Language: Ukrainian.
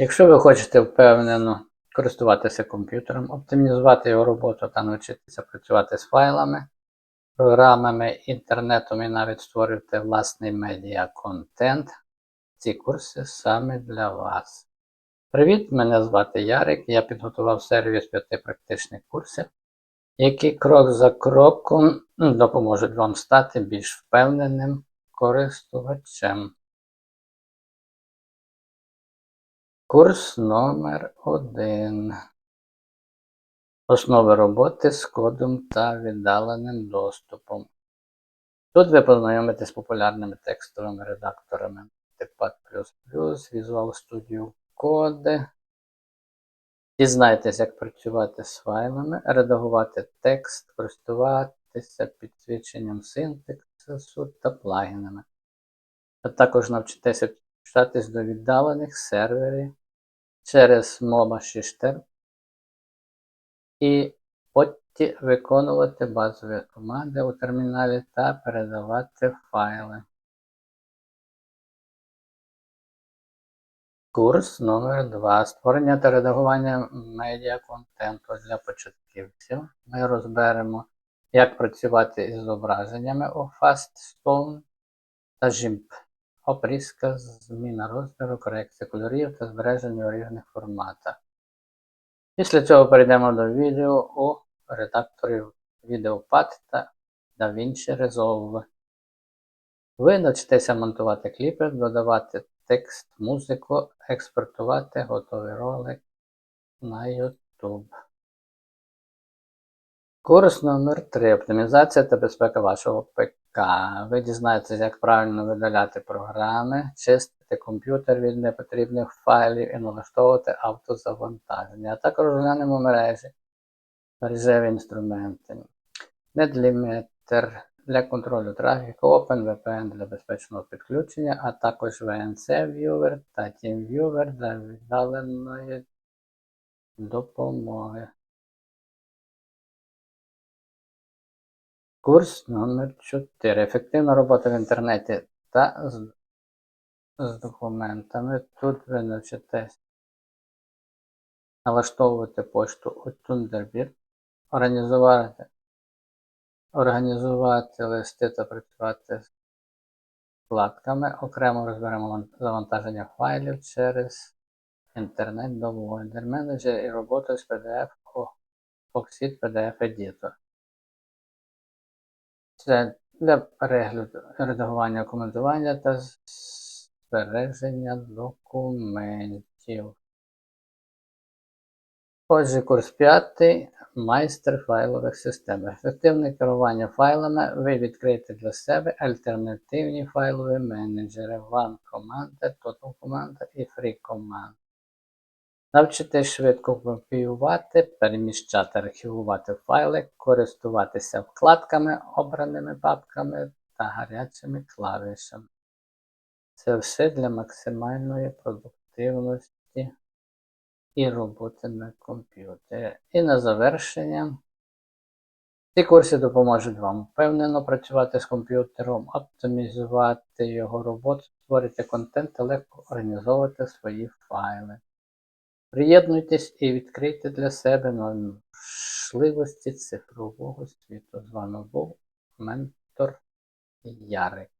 Якщо ви хочете впевнено користуватися комп'ютером, оптимізувати його роботу та навчитися працювати з файлами, програмами, інтернетом і навіть створювати власний медіа-контент, ці курси саме для вас. Привіт, мене звати Ярик. Я підготував серію з п'яти практичних курсів, які крок за кроком допоможуть вам стати більш впевненим користувачем. Курс номер 1 Основи роботи з кодом та віддаленим доступом. Тут ви познайомитесь з популярними текстовими редакторами TechPad++, Visual Studio Code. Дізнайтесь, як працювати з файлами, редагувати текст, користуватися підсвіченням синтаксису та плагінами. А також навчитеся підключатись до віддалених серверів через MOBA Shishter і потім виконувати базові команди у терміналі та передавати файли. Курс номер 2 Створення та редагування медіаконтенту для початківців. Ми розберемо, як працювати із зображеннями у Faststone та GIMP. Опрізка, зміна розміру, корекція кольорів та збереження у різних форматах. Після цього перейдемо до відео у редакторі VideoPad та DaVinci Resolve. Ви навчитеся монтувати кліпи, додавати текст, музику, експортувати готовий ролик на YouTube. Курс номер 3 Оптимізація та безпека вашого ПК. Ви дізнаєтеся, як правильно видаляти програми, чистити комп'ютер від непотрібних файлів і налаштовувати автозавантаження. А також розглянемо мережі, мережеві інструменти. NetLimiter для контролю трафіку, OpenVPN для безпечного підключення, а також VNC Viewer та TeamViewer для віддаленої допомоги. Курс номер 4 Ефективна робота в інтернеті та з, з документами. Тут ви навчитесь налаштовувати пошту у Thunderbird, організувати, організувати листи та працювати з вкладками. Окремо розберемо завантаження файлів через інтернет до Wonder Manager і роботу з PDF у PDF Editor. Це для перегляду, редагування, коментування та збереження документів. Отже, курс 5. Майстер файлових систем. Ефективне керування файлами. Ви відкриєте для себе альтернативні файлові менеджери One Command, Total Command і Free Command. Навчитесь швидко копіювати, переміщати, архівувати файли, користуватися вкладками, обраними папками та гарячими клавішами. Це все для максимальної продуктивності і роботи на комп'ютері. І на завершення. Ці курси допоможуть вам впевнено працювати з комп'ютером, оптимізувати його роботу, створити контент та легко організовувати свої файли. Приєднуйтесь і відкрийте для себе можливості цифрового світу. З вами був ментор Ярик.